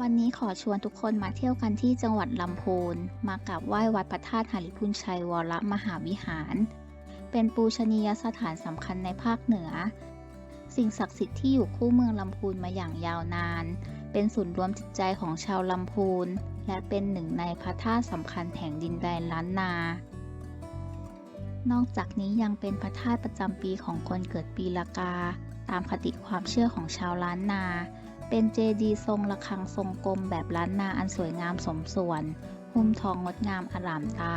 วันนี้ขอชวนทุกคนมาเที่ยวกันที่จังหวัดลำพูน มากราบไหว้วัดพระธาตุหาริพุนชัยวรมหาวิหาร เป็นปูชนียสถานสำคัญในภาคเหนือ สิ่งศักดิ์สิทธิ์ที่อยู่คู่เมืองลำพูนมาอย่างยาวนาน เป็นศูนย์รวมจิตใจของชาวลำพูน และเป็นหนึ่งในพระธาตุสำคัญแห่งดินแดนล้านนา นอกจากนี้ยังเป็นพระธาตุประจำปีของคนเกิดปีละกา ตามคติความเชื่อของชาวล้านนา เป็นเจดีย์ทรงระฆังทรงกลมแบบล้านนาอันสวยงามสมส่วน หุ้มทองงดงามอร่ามตา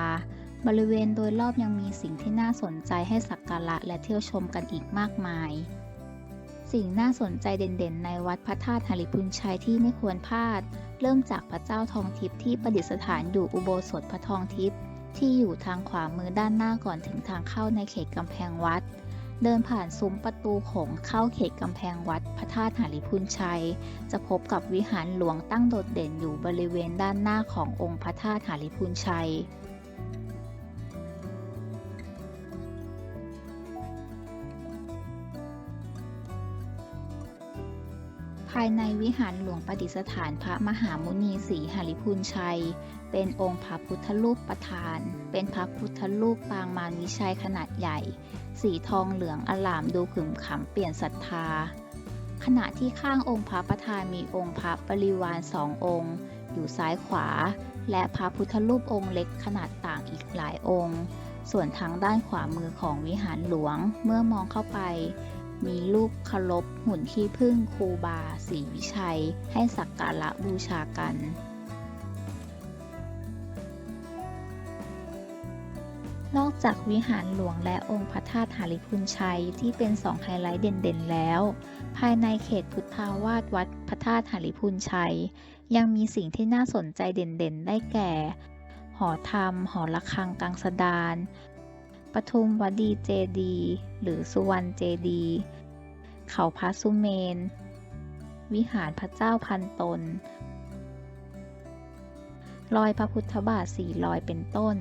บริเวณโดยรอบยังมีสิ่งที่น่าสนใจให้สักการะและเที่ยวชมกันอีกมากมาย สิ่งน่าสนใจเด่นๆ ในวัดพระธาตุหริพุนชัยที่ไม่ควรพลาด เริ่มจากพระเจ้าทองทิพย์ที่ประดิษฐานอยู่อุโบสถพระทองทิพย์ที่อยู่ทางขวามือด้านหน้าก่อนถึงทางเข้าในเขตกำแพงวัด เดินผ่านซุ้มประตูของเข้าเขตกำแพงวัดพระธาตุหาริพุนชัย จะพบกับวิหารหลวงตั้งโดดเด่นอยู่บริเวณด้านหน้าขององค์พระธาตุหาริพุนชัย ภายในวิหารหลวงประดิษฐานพระมหามุนีศรีหริพุนชัย เป็นองค์พระพุทธรูปประธาน เป็นพระพุทธรูปปางมารวิชัยขนาดใหญ่ สีทองเหลืองอลามดูขึมขำเปลี่ยนศรัทธา ขณะที่ข้างองค์พระประธานมีองค์พระบริวารสององค์ อยู่ซ้ายขวา และพระพุทธรูปองค์เล็กขนาดต่างอีกหลายองค์ ส่วนทางด้านขวามือของวิหารหลวงเมื่อมองเข้าไป มีรูปเคารพหุ่นขี้ผึ้งครูบาศรีวิชัย ให้สักการะบูชากันนอกจากวิหารหลวงและองค์พระธาตุหาริพุนชัยที่เป็นสองไฮไลท์เด่นๆแล้ว ภายในเขตพุทธาวาสวัดพระธาตุหาริพุนชัย ยังมีสิ่งที่น่าสนใจเด่นๆ ได้แก่ หอธรรม หอระฆังกังสดาน ปทุมวดีเจดี หรือสุวรรณเจดี เขาพระสุเมน วิหารพระเจ้าพันตน รอยพระพุทธบาทสี่รอยเป็นต้น